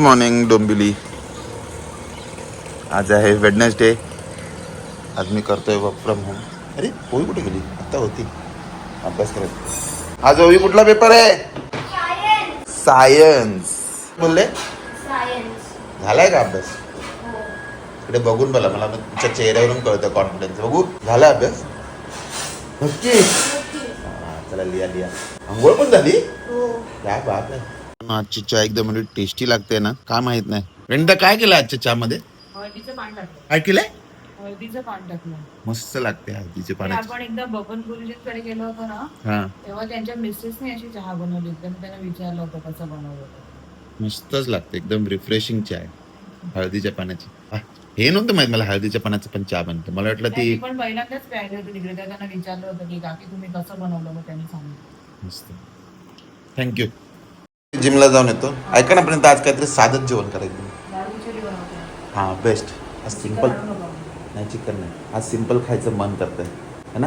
Morning Dombivli आज आहे Wednesday आज मी करतोय वर्क फ्रॉम होम अरे ओवी कुठे गेली? आता होती. अभ्यास करत. आज ओवी कुठला पेपर आहे? सायन्स बोलले? झालाय का अभ्यास? इकडे बघून बोला मला तुमच्या चेहऱ्यावरून कळतं कॉन्फिडन्स बघू. झाला अभ्यास? नक्की हा, चला लिहा लिहा आंघोळ पण झाली? हो. काय बात आहे. आजची चहा एकदम म्हणजे टेस्टी लागते ना. काय माहीत नाही. रेंदा काय केलं आजच्या चहा मध्ये हळदीचं पान टाकलं. काय केलंय हळदीचं पान टाकलं. मस्त लागते हळदीचे ते पाण्याची आपण एकदा बबन गुरुजींकडे गेलो होतो ना हा. तेव्हा त्यांच्या मिसेसने अशी चहा बनवली. होती त्यांना विचारलं होतं कसं बनवलं होतं. मस्तच लागते. एकदम रिफ्रेशिंग चहा आहे. हळदीच्या पाण्याची हा, हे नव्हतं माहीत मला हळदीच्या पाण्याचं पण चहा बनतं. मला वाटलं ती पण पहिल्यांदाच प्यायले होते तिकडे. तर त्यांना विचारलं होतं की काकी तुम्ही कसं बनवलं? मग त्यांनी सांगितलं. मस्त. थँक्यू जिमला जाऊन येतो. ऐका ना पर्यंत आज काहीतरी साधच जेवण करायचं. हा बेस्ट आज सिंपल नाही चिकन नाही. आज सिंपल खायचं मन करतंय. है ना?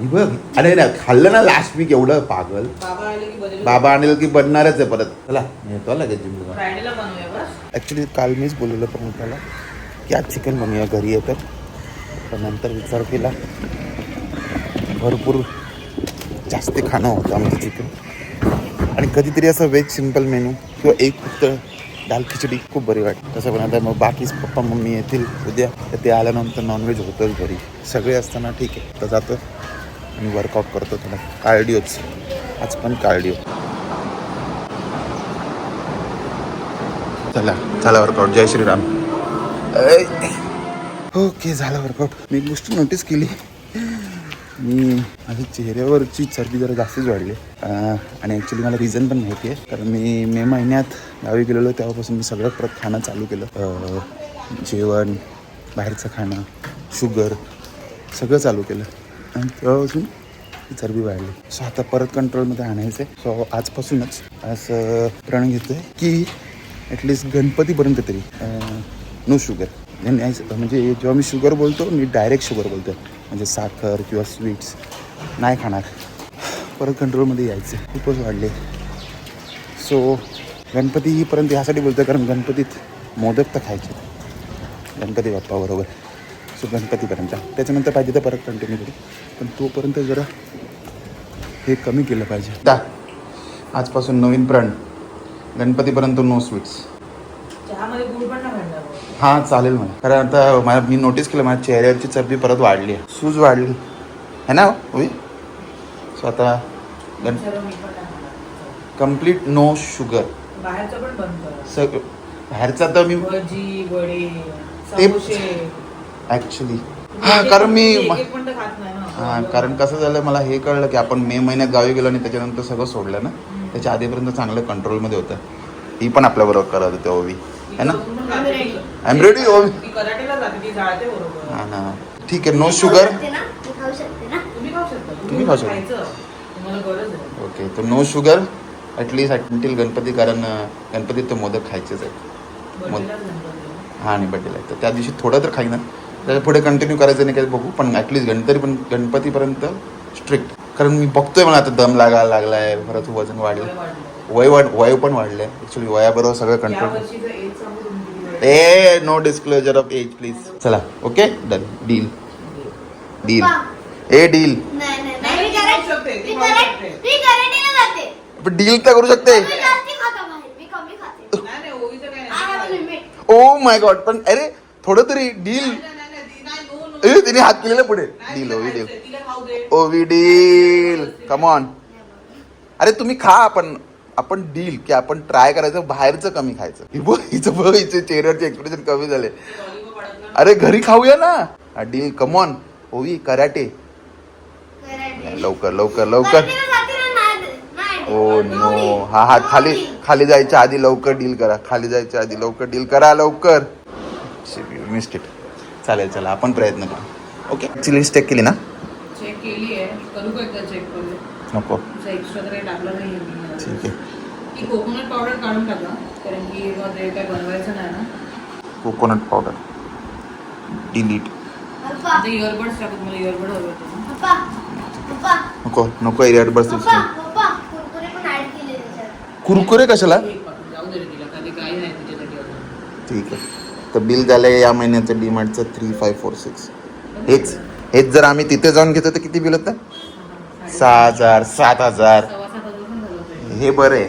ही बघ. अरे ना खाल्लं ना लास्ट वीक एवढं पागल. बाबा आले की बदल बाबा आणेल की बनणारच आहे परत. चला मी येतो लगेच जिमला फ्रायडेला बनवूया बस. ॲक्च्युली काल मीच बोललेलं पण त्याला की आज चिकन बनवूया घरी येतं. पण नंतर विचार केला. भरपूर जास्त खाणं होतं आमचं चिकन आणि कधीतरी असं व्हेज सिंपल मेनू किंवा एक फक्त दाल खिचडी खूप बरी वाटते. तसं पण आता मग बाकीच पप्पा मम्मी येतील उद्या तर ते आल्यानंतर नॉनव्हेज होतंच घरी. सगळे असताना ठीक आहे. तर जातो आणि वर्कआउट करतो थोडा. कार्डिओच आज पण कार्डिओ चला झाला वर्कआउट जय श्रीराम. ओके झाला वर्कआउट मी एक गोष्ट नोटीस केली. मी माझ्या चेहऱ्यावरची चरबी जरा जास्तच वाढली आणि ॲक्च्युली मला रिझन पण माहिती आहे. कारण मी मे महिन्यात गावी गेलेलो तेव्हापासून मी सगळं परत खाणं चालू केलं. जेवण बाहेरचं खाणं शुगर सगळं चालू केलं. आणि तेव्हापासून चरबी वाढली. सो आता परत कंट्रोलमध्ये आणायचं आहे. सो आजपासूनच असं प्रण घेतो आहे की ॲटलिस्ट गणपतीपर्यंत तरी. नो शुगर म्हणजे, म्हणजे जेव्हा मी शुगर बोलतो मी डायरेक्ट शुगर बोलतो म्हणजे साखर किंवा स्वीट्स नाही खाणार. परत कंट्रोलमध्ये यायचं. खूपच वाढले. सो गणपती हीपर्यंत ह्यासाठी बोलतो कारण गणपतीत मोदक तर खायचे. गणपती बाप्पाबरोबर सो गणपतीपर्यंत. त्याच्यानंतर पाहिजे तर परत कंटिन्यू करू. पण तोपर्यंत जरा हे कमी केलं पाहिजे. आजपासून नवीन प्रण गणपतीपर्यंत नो स्वीट्स चहामध्ये गुळ पण नाही घालणार हां चालेल मला कारण आता मला मी नोटीस केलं माझ्या चेहऱ्यावरची चरबी परत वाढली आहे. सूज वाढली. है ना होई सो आता गण. कंप्लीट नो शुगर बाहेरचं पण बंद करा. सग बाहेरचा तर मी ते- ॲक्च्युली हां कारण मी एक एक पण तर खात नाही ना. हां कारण कसं झालं मला हे कळलं की आपण मे महिन्यात गावी गेलो आणि त्याच्यानंतर सगळं सोडलं ना. त्याच्या आधीपर्यंत चांगलं कंट्रोलमध्ये होतं. ही पण आपल्याबरोबर करत होते ओवी. है ना? आय एम रेडी ओवी ती कराटेला जाते ती जाळते बरोबर. हां ना ठीक आहे नो? शुगर तुम्ही खाऊ शकता तुम्ही खाऊ शकता. खायचं. तुम्हाला गरज आहे. ओके तर no sugar at least until Ganpati कारण अं, गणपतीत तर मोदक खायचेच आहेत. गणपती. हा आणि बड्डेला तर त्या दिवशी थोडं तर खाईन त्याच्या पुढे कंटिन्यू करायचं नाही काही बघू पण ॲटलिस्ट गणपती पण गणपतीपर्यंत स्ट्रिक्ट कारण मी बघतोय मला आता दम लागायला लागलाय परत वजन वाढलं. वय वाढलं. वाढ वय पण वाढलंय. ॲक्च्युली वयाबरोबर सगळं कंट्रोल वर्षीचं एज सांगू तुम्ही किती वय? ए no disclosure of age please चला okay done deal deal a deal नाही नाही नाही, नाही मी ती खाऊ कराटे शकते, ती मी खाऊ कराटे शकते. मी कराटेला जाते पण डील तर करू शकते मी जास्ती खाता बाहेर मी कमी खाते नाही, नाही, ओवीचं काय आय हॅव अ नाही. लिमिट ओ माय गॉड पण अरे थोडं तरी डील नाही, नाही, नाही, ती- नाही, no, no. ए तिने हात केलेला पुढे नाही, डील तिला ओवी डील खायचंय, तिला खाऊ दे. ओवी डील कम ऑन अरे तुम्ही खा आपण आपण डील की आपण ट्राय करायचं बाहेरचं कमी खायचं. हे बघ हिचं बघ हिचे चेहऱ्यावरचे एक्सप्रेशन कमी झाले. अरे घरी खाऊया ना. Deal come on Ovi karate. Karate. लवकर लवकर लवकर. ओ नो हा हा खाली खाली जायच्या आधी लवकर डील करा. खाली जायच्या आधी लवकर डील करा लवकर. मिस्टेक चालेल चला आपण प्रयत्न करू. ओके ची लिस्ट चेक केली ना? चेक केली आहे. करू का चेक करू नको. ठीक आहे. कोकोनट पावडर काढून टाका कारण की मग ते काय बनवायचं नाही ना. Coconut powder. डिलीट आता इयरबड्स टाकू तुम्हाला इयरबड हवे होते नको नको पप्पा. कुरकुरे पण ऍड केले त्याच्यात. कुरकुरे कशाला? ठीक आहे. तर बिल झालंय या महिन्याचं डीमार्टचं थ्री फाय फोर सिक्स हेच हेच जर आम्ही तिथे जाऊन घेतो तर किती बिल होतं? सहा हजार. सात हजार. झालं हे बरं आहे.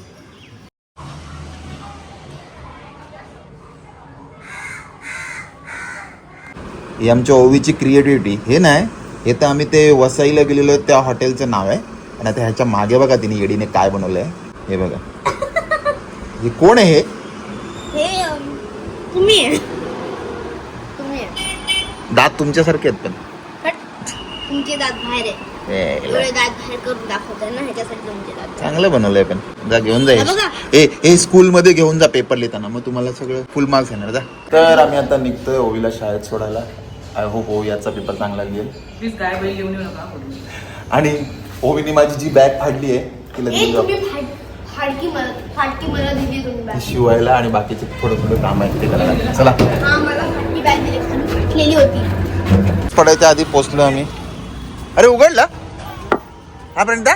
ही आमच्या ओवीची क्रिएटिव्हिटी हे नाही हे तर आम्ही ते वसईला गेलेलो त्या हॉटेलचं नाव आहे. आणि आता ह्याच्या मागे बघा तिने येडीने काय बनवलंय. हे बघा. हे कोण आहे हे? हे तुम्ही आहे. तुम्ही दात तुमच्यासारखे आहेत पण. तुमचे दात बाहेर आहे. हे. चांगलं बनवलंय पण. जा घेऊन जा स्कूल मध्ये घेऊन जा पेपर लिहिताना. मग तुम्हाला सगळं फुल मार्क्स येणार. जा. तर आम्ही आता निघतोय ओवीला शाळेत सोडायला. आय होप याचा पेपर चांगला लिहिल Please गाय बैल घेऊन येऊ नका बोलू. आणि ओवीने माझी जी बॅग फाडली आहे तिला दिली फाडकी मला फाटकी मला दिली तुम्ही ती बॅग शिवायला आणि बाकीचे थोडं थोडं काम आहे ते करायला चला. हा मला फाटकी बॅग दिली. खाली फाटलेली होती. पडायच्या आधी पोचलो आम्ही. अरे उघडला? हा प्रणिता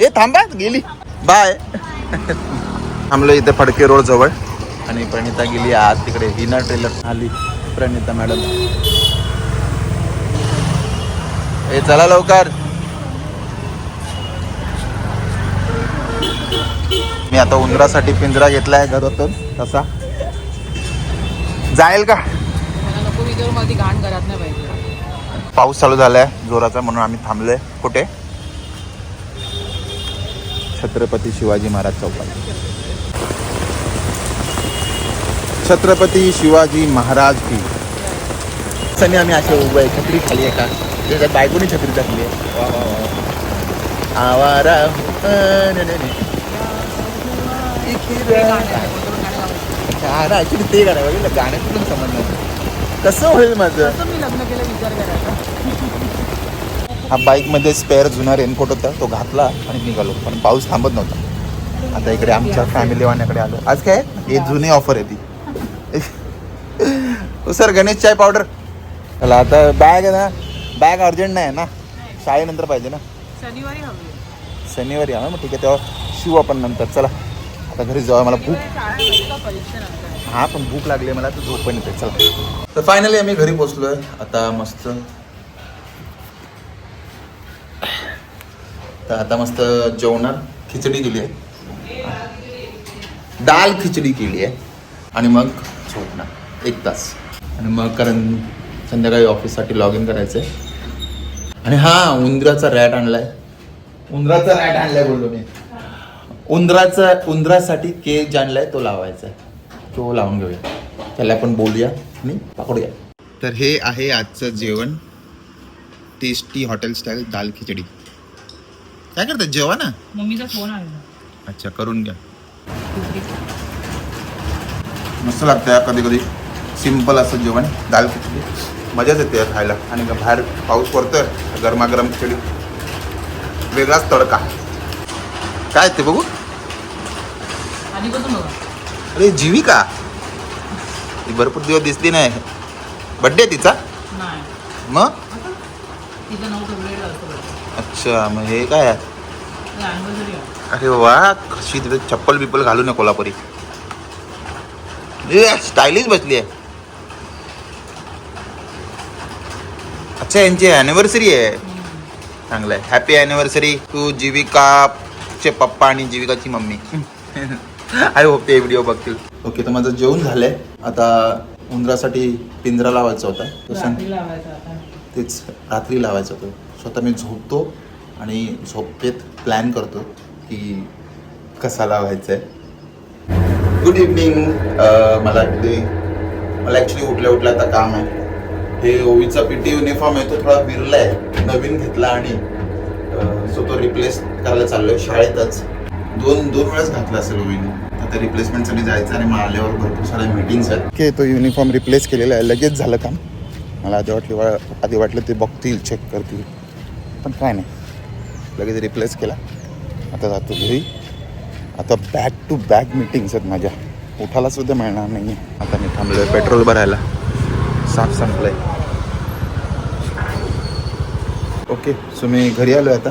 ए थांबा गेली. बाय. थांबलो इथे फडके रोड जवळ. आणि प्रणिता गेली आज तिकडे. विना ट्रेलर आली प्रणिता मॅडम. ए चला लवकर. मी आता उंदरासाठी पिंजरा घेतलाय घरातून तसा. जाईल का? पाऊस चालू झालाय जोराचा म्हणून आम्ही थांबलोय. कुठे? छत्रपती शिवाजी महाराज चौकात. छत्रपती शिवाजी महाराज की. सनी आम्ही असे उभं आहे छत्री खाली आहे का? त्याच्यात बायकोनी छत्री टाकली आहे. आवारा. गाणं ऍक्च्युली ते गाणं बघितलं गाण्यात कुठून समजणार कसं होईल माझं? कसं मी लग्न केलं विचार करायचा हा बाईकमध्ये स्पेअर जुना रेनकोट होता तो घातला आणि निघालो. पण पाऊस थांबत नव्हता. आता इकडे आमच्या फॅमिली वाण्याकडे आलो. आज काय? हे जुनी ऑफर आहे ती. सर गणेश चाय पावडर चला आता बॅग आहे ना बॅग अर्जंट नाही आहे ना. शाळेनंतर पाहिजे ना. शनिवारी हवी शनिवारी या ना मग ठीक आहे तेव्हा शिवू आपण नंतर. चला आता घरी जाऊ मला भूक हा पण भूक लागली मला तर झोप पण येते चला. तर फायनली आम्ही घरी पोचलोय आता मस्त तर आता मस्त जेवणार खिचडी केली आहे. दाल खिचडी केली आहे. आणि मग झोपणार एक तास. आणि मग कारण संध्याकाळी ऑफिससाठी लॉग इन करायचं आहे आणि हा उंदराचा रॅट आणलाय. उंदराचा रॅट आणलाय बोललो मी. उंदराचा उंदरासाठी केक आणलाय तो लावायचा आहे तो लावून घेऊया. त्याला आपण बोलूया आणि पकडूया. तर हे आहे आजचं जेवण. टेस्टी हॉटेल स्टाईल दाल खिचडी. काय करतात जेवा ना? मम्मीचा फोन आलेला. अच्छा करून घ्या. मस्त लागतं कधी कधी सिंपल असं जेवण दाल खिचडी. मजाच येते यार खायला. आणि बाहेर पाऊस पडतोय गरमागरम खिचडी. वेगळाच तडका. काय ते बघू? अरे जीविका. ती भरपूर दिवस दिसली नाही. बड्डे तिचा? मग? अच्छा मग हे काय अरे वा कशी तिथे चप्पल बिप्पल घालू नये कोल्हापुरी. स्टायलिश बसली आहे अच्छा यांची अॅनिव्हर्सरी आहे. चांगलं आहे हॅपी अॅनिव्हर्सरी टू जीविकाचे पप्पा आणि जीविकाची मम्मी. आय होप ते व्हिडिओ बघतील. ओके तर माझं जेवण झालंय. आता उंदरासाठी पिंजरा लावायचा होता. तो सांग. रात्री लावायचं आता तेच रात्री लावायचं होतं. स्वतः मी झोपतो आणि झोपेत प्लॅन करतो की कसा लावायचा आहे गुड इव्हनिंग uh, मला ॲक्च्युली मला ॲक्च्युली उठल्या उठल्या आता काम आहे. हे ओवीचा पी टी युनिफॉर्म आहे तो थोडा विरला आहे नवीन घेतला आणि uh, सो तो रिप्लेस करायला चाललो आहे शाळेतच. दोन दोन वेळाच घातला असेल ओवीने. आता रिप्लेसमेंटसाठी जायचं आणि मग आल्यावर भरपूर साऱ्या मीटिंग्स आहेत. ओके तो युनिफॉर्म रिप्लेस केलेला आहे. लगेच झालं काम. मला आधी वाटली वा आधी वाटलं ते बघतील चेक करतील. पण काय नाही. लगेच रिप्लेस केला. आता जातो घरी. आता बॅक टू बॅक मीटिंग्स आहेत माझ्या. उठायला सुद्धा मिळणार नाही आहे आता मी थांबलो आहे पेट्रोल भरायला. साफ संपलं आहे ओके सो मी घरी आलो आहे आता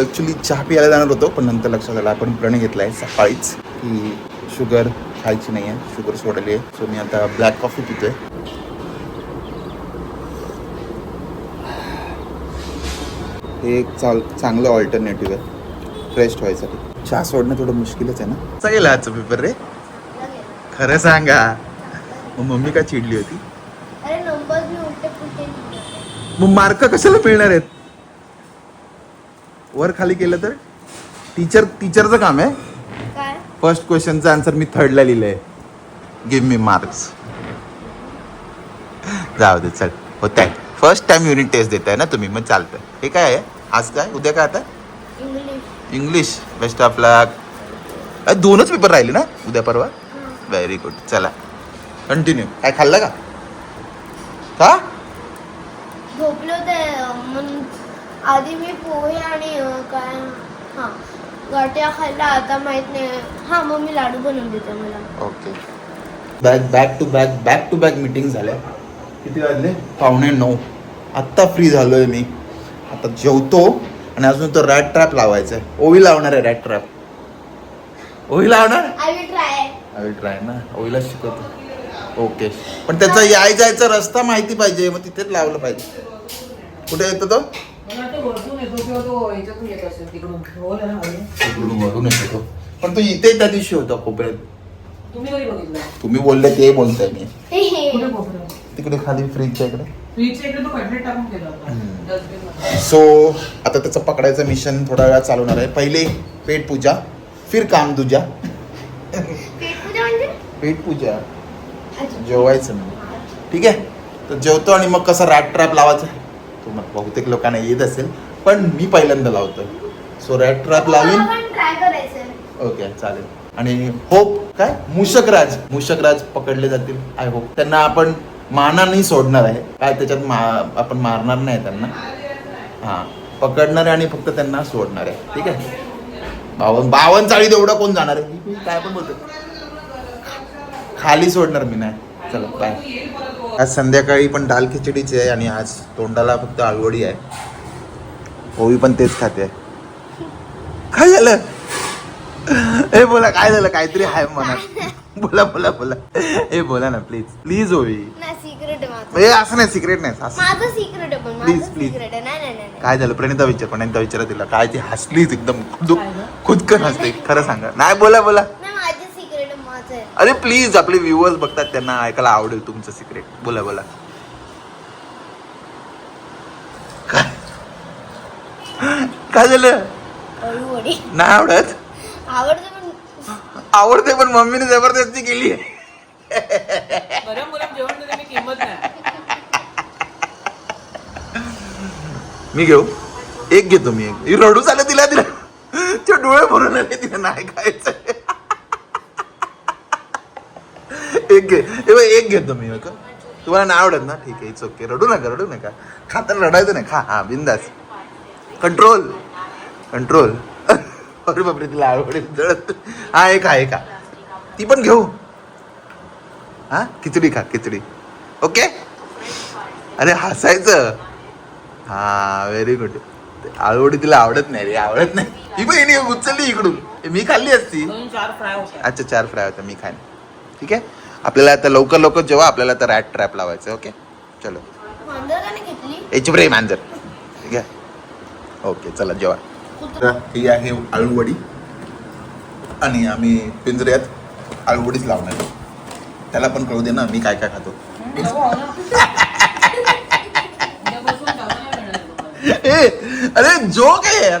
ॲक्च्युली चहा प्यायला जाणार होतो पण नंतर लक्षात आलं आपण प्रण घेतला आहे सकाळीच की शुगर खायची नाही आहे शुगर सोडली आहे सो मी आता ब्लॅक कॉफी पितो आहे हे एक चाल चांगलं ऑल्टरनेटिव्ह आहे फ्रेश व्हायसाठी. चहा सोडणं थोडं मुश्किलच आहे ना? गेला आजचा पेपर रे. खरं सांगा. मग मम्मी का चिडली होती. मग मार्क कशाला मिळणार आहेत? वर खाली केलं तर? टीचर टीचरचं काम आहे? काय? फर्स्ट क्वेश्चनचा आन्सर मी थर्डला लिहिलंय. गिव्ह मी मार्क्स जाऊ दे चल. होत आहे फर्स्ट टाइम युनिट टेस्ट देताय ना तुम्ही मग चालतं हे काय आहे? आज काय? उद्या काय आता? इंग्लिश बेस्ट ऑफ लक दोनच पेपर राहिले ना? उद्या परवा? व्हेरी गुड चला. कंटिन्यू काय खाल्लं का? का झोपले होते म्हणून आधी मी पोहे आणि काय हां गाठ्या खाल्ला आता माहीत नाही. हां मग मी लाडू बनवून देते मला. Okay back back to back back to back meeting झाल्या. किती वाजले? पावणे नऊ. आत्ता फ्री झालोय मी. आता जेवतो. आणि अजून तो रॅट ट्रॅप लावायचा आहे. ओवी लावणार आहे रॅट ट्रॅप ओवी लावणार? I will try I will try ना. ओवीला शिकवतो. ओके पण त्याचा याय जायचा रस्ता माहिती पाहिजे. मग तिथेच लावलं पाहिजे. कुठे येतो तो? मला वाटतं वरतून येतो तो येतो पण तो इथे त्या दिवशी होता कोपऱ्यात. तुम्ही कधी बघितलं? तुम्ही बोलले ते बोलताय मी? तिकडे खाली फ्रीजच्या इकडे. सो आता त्याचं पकडायचं मिशन थोड्या वेळात चालवणार आहे. पहिले पेट पूजा फिर काम तुझ्या. पेट पूजा म्हणजे? पेट पूजा. अच्छा. जेवायचं नाही ठीक आहे? तर जेवतो आणि मग कसं रॅट ट्रॅप लावायचं? तो मग बहुतेक लोकांना येत असेल पण मी पहिल्यांदा लावतो सो रॅट ट्रॅप लावीन. ट्राय करायचं. ओके चालेल. आणि होप काय? मूषकराज. मूषकराज पकडले जातील आय होप त्यांना आपण माना नाही सोडणार आहे. काय त्याच्यात मा आपण मारणार नाही त्यांना. हां. पकडणार आहे आणि फक्त त्यांना सोडणार आहे. ठीक आहे? बावन बावन चाळीत एवढं कोण जाणार आहे? मी काय पण बोलतो खाली सोडणार मी नाही. चला बाय आज संध्याकाळी पण दाल खिचडीची आहे आणि आज तोंडाला फक्त आळवडी आहे. होवी पण तेच खाते. काय झालं? हे बोला काय झालं? काहीतरी आहे मनात बोला बोला बोला. हे बोला ना प्लीज प्लीज ओवी नाही सिक्रेट हे असं नाही सिक्रेट नाही असं. माझं सिक्रेट आहे पण Please, माझं please. सिक्रेट आहे. नाही नाही नाही नाही. काय झालं? प्रणिता विचार प्रणिता विचारा तिला काय ती हसलीच एकदम खुद? खुदकन हसते. खरं सांगा. नाही बोला बोला. नाही माझं सिक्रेट आहे माझं आहे. अरे प्लीज आपले व्ह्युअर्स बघतात त्यांना ऐकायला आवडेल तुमचं सिक्रेट बोला बोला. काय? काय झालं? अळूवडी नाही आवडत? आवडतं पण आवडते पण मम्मीने जबरदस्ती केली मी किंमत नाही. मी घेऊ? एक घेतो मी एक. रडू झालं तिला तिला. ते डोळे भरून आले तिला नाही खायचं. एक घे. एक घेतो मी ओके? तुम्हाला नाही आवडत ना? ठीक आहे इट्स ओके रडू नका रडू नका. खाताना रडायचं नाही. खा हा बिंदास. कंट्रोल कंट्रोल अरे बापरे तिला आवडेल जळत हा एक हा एक हा ती पण घेऊ. हा खिचडी खा खिचडी. ओके? अरे हसायचं. हा व्हेरी गुड आळवडी तिला आवडत नाही रे आवडत नाही. ही पण हिने उचलली इकडून. मी खाल्ली असती. अच्छा चार फ्राय होता मी खाईन. ठीक आहे? आपल्याला आता लवकर लवकर जेव्हा आपल्याला आता रॅट ट्रॅप लावायचं ओके? चलो. का याची ब्रे मांजर. ठीक आहे? ओके चला जेव्हा ही आहे आळूवडी आणि आम्ही पिंजऱ्यात आळूवडीच लावणार. त्याला पण कळू दे ना मी काय काय खातो. ए अरे जोक आहे यार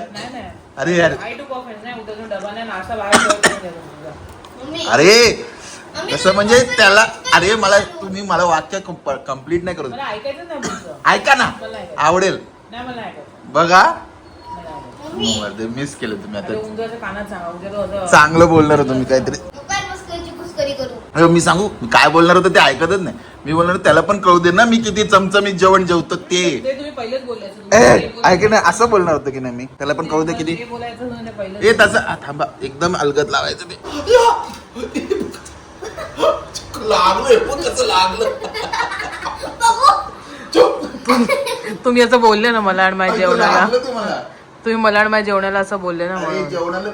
अरे यार अरे कसं म्हणजे त्याला अरे मला. तुम्ही मला वाक्य कंप्लीट नाही करू ऐका ना. आवडेल बघा मिस केलं तुम्ही आता. चांगलं बोलणार होतो मी काहीतरी. मी सांगू मी काय बोलणार होतं ते ऐकतच नाही. मी बोलणार त्याला पण कळू दे ना मी किती चमचमीत जेवण जेवतो ते. ऐक ना असं बोलणार होतं की नाही मी? त्याला पण कळू दे किती. बोलायचं होतं ना पहिलेच. ए तसं थांबा एकदम अलगत लावायचं ते. लागलं लागलं तुम्ही असं बोलले ना मला आणि माझ्या जेवणाला. लागलं तुम्हाला. तुम्ही मला आणि माझ्या जेवणाला असं बोलले ना अरे म्हणून. जेवणाला.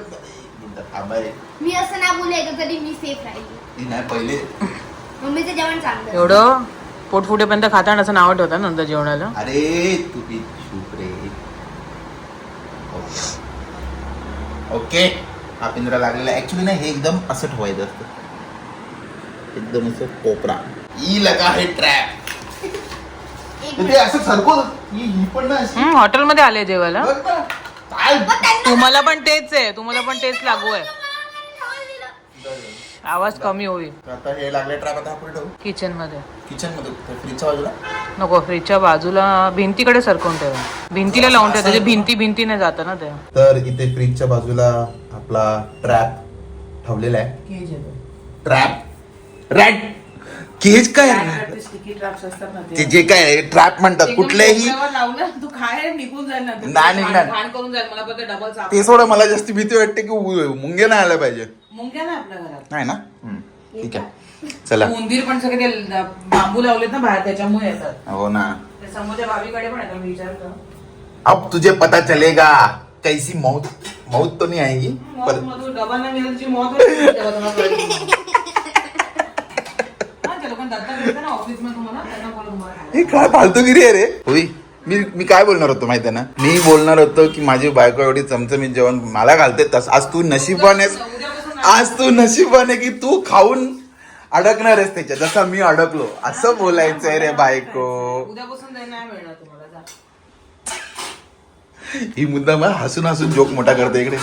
मी असं नाही बोलायचं तरी मी सेफ राहिली. नाही पहिले. मम्मीचं जेवण चांगलं. एवढं? पोटफुटेपर्यंत खाता आणि असं नाव ठेवता नंतर जेवणाला? अरे तुम्ही चूप रे. ओके. हा पिंजरा लागलेला ऍक्च्युली ना हे एकदम असं ठेवायचं असतं. एकदम असं कोपरा. ई लगा हे ट्रॅप ते असं सरकव ही ही पण ना अशी. हम्म हॉटेलमध्ये आले जेवायला. बघ ना. काय? तुम्हाला पण तेच आहे तुम्हाला पण तेच लागू आहे. आवाज कमी होईल. आता हे लागले ट्रॅप आता आपण ठेवू. किचनमध्ये किचनमध्ये फ्रीजच्या बाजूला? नको फ्रीजच्या बाजूला भिंतीकडे सरकवून ठेवा. भिंतीला लावून ठेवा त्याची भिंती भिंतीने जातं ना ते. तर इथे फ्रीजच्या बाजूला आपला ट्रॅप ठेवलेला आहे. ट्रॅप रॅट केज काय ते? जे काय ट्रॅप म्हणतात कुठल्याही तू काय निघून जाईल ना. तू. नाही निघणार. घाण करून जाईल मला पण ते डबल चाप. ते सोडा मला जास्त भीती वाटते की उ- मुंगे नाही आलं पाहिजे. मुंग्या ना आपल्या घरात. नाही ना? हम्म, ठीक आहे. चला. उंदीर पण सगळे ते बांबू लावलेत ना बाहेर त्याच्यामुळे येतात. हो ना. ते समोरच्या बाबीकडे पण येतात मी विचारतो अब तुझे पता चलेगा. कैसी मौत मौत तो नहीं आएगी पर मधून डबा नाही मिळाली जी मौत होईल, तेव्हा तुम्हाला कळेल. हा, ते लोकांना दत्तक घेतात ना ऑफिसमध्ये तुम्हाला त्यांना बोलून तुम्हाला हे काय फालतूगिरी आहे रे? होई मी मी काय बोलणार होतो माहिती ना? मी बोलणार होतो की माझी बायको एवढी चमचमीत जेवण मला घालते तस आज तू नशिबाने आज तू नशिबाने की तू खाऊन अडकणार आहेस त्याच्या जसा मी अडकलो. असं बोलायचंय रे बायको. ही मुद्दा मला हसून हसून जोक मोठा करते इकडे.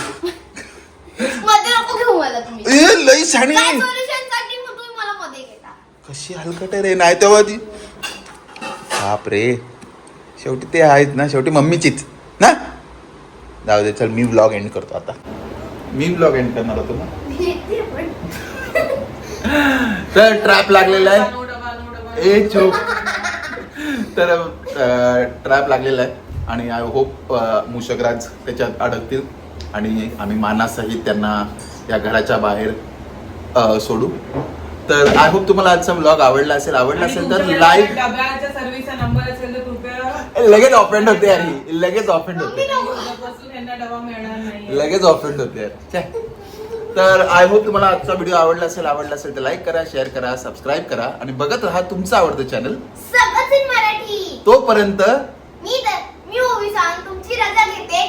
लई शाणी काय सोल्युशनसाठी मग तुम्ही मला मध्ये घेता कशी हलकट रे नाही तेव्हा ती. बाप रे. शेवटी ते आहेत ना शेवटी मम्मीचीच ना? जाऊ दे चल मी व्लॉग एंड करतो आता. मी व्लॉग एंड करणार होतो ना? तर ट्रॅप लागलेला आहे. ए चोप तर ट्रॅप लागलेला आहे. आणि आय होप मुशकराज त्याच्यात अडकतील. आणि आम्ही मानासहित त्यांना या घराच्या बाहेर सोडू. तर आय होप तुम्हाला आजचा ब्लॉग आवडला असेल. आवडला असेल तर लाईक डब्याच्या सर्व्हिसचा नंबर असेल तर कृपया लगेच ऑफेंड होते यार. लगेच ऑफेंड होते. उद्यापासून यांना डबा मिळणार नाही लगेच ऑफेंड होते यार. तर आय होप तुम्हाला आजचा व्हिडिओ आवडला असेल आवडला असेल तर लाईक करा शेअर करा सबस्क्राईब करा आणि बघत राहा तुमचं आवडतं चॅनल मराठी. तोपर्यंत मी तर मी ओवी सांग तुमची रजा घेते.